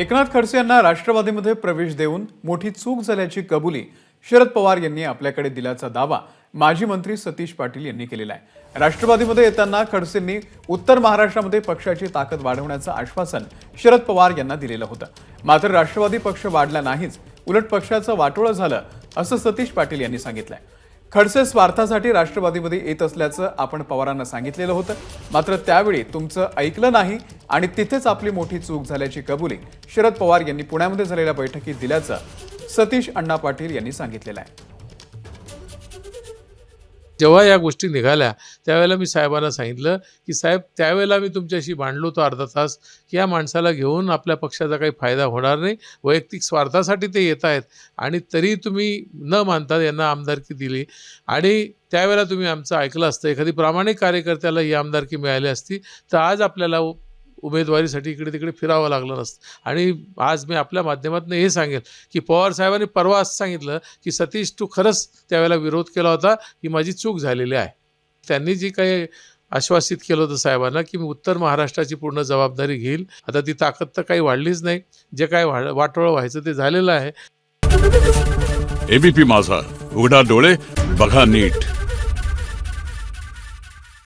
एकनाथ खडसे यांना राष्ट्रवादीमध्ये प्रवेश देऊन मोठी चूक झाल्याची कबुली शरद पवार यांनी आपल्याकडे दिल्याचा दावा माजी मंत्री सतीश पाटील यांनी केलेला आहे. राष्ट्रवादीमध्ये येताना खडसेंनी उत्तर महाराष्ट्रामध्ये पक्षाची ताकद वाढवण्याचं आश्वासन शरद पवार यांना दिलेलं होतं. मात्र राष्ट्रवादी पक्ष वाढला नाहीच उलट पक्षाचं वाटोळं झालं असं सतीश पाटील यांनी सांगितलंय. खडसे स्वार्थासाठी राष्ट्रवादीमध्ये येत असल्याचं आपण पवारांना सांगितलेलं होतं. मात्र त्यावेळी तुमचं ऐकलं नाही आणि तिथेच आपली मोठी चूक झाल्याची कबुली शरद पवार यांनी पुण्यामध्ये झालेल्या बैठकीत दिल्याचं सतीश अण्णा पाटील यांनी सांगितलेलं आहे. जेव्हा या गोष्टी निघाल्या त्यावेळेला मी साहेबांना सांगितलं की साहेब त्यावेळेला मी तुमच्याशी भांडलो तो अर्धा तास. की या माणसाला घेऊन आपल्या पक्षाचा काही फायदा होणार नाही. वैयक्तिक स्वार्थासाठी ते येत आहेत आणि तरी तुम्ही न मानता यांना आमदारकी दिली आणि त्यावेळेला तुम्ही आमचं ऐकलं असतं. एखादी प्रामाणिक कार्यकर्त्याला ही आमदारकी मिळाली असती तर आज आपल्याला उमेदवारीसाठी इकडे तिकडे फिरावं लागलं नसतं. आणि आज मी आपल्या माध्यमातून हे सांगेल की पवार साहेबांनी परवा असं सांगितलं की सतीश तू खरंच त्यावेळेला विरोध केला होता ही माझी चूक झालेली आहे. त्यांनी जी काही आश्वासित केलं होतं साहेबांना की मी उत्तर महाराष्ट्राची पूर्ण जबाबदारी घेईल. आता ती ताकद तर काही वाढलीच नाही. जे काय वा वाटोळं व्हायचं ते झालेलं आहे. एबीपी माझा. उघडा डोळे बघा नीट.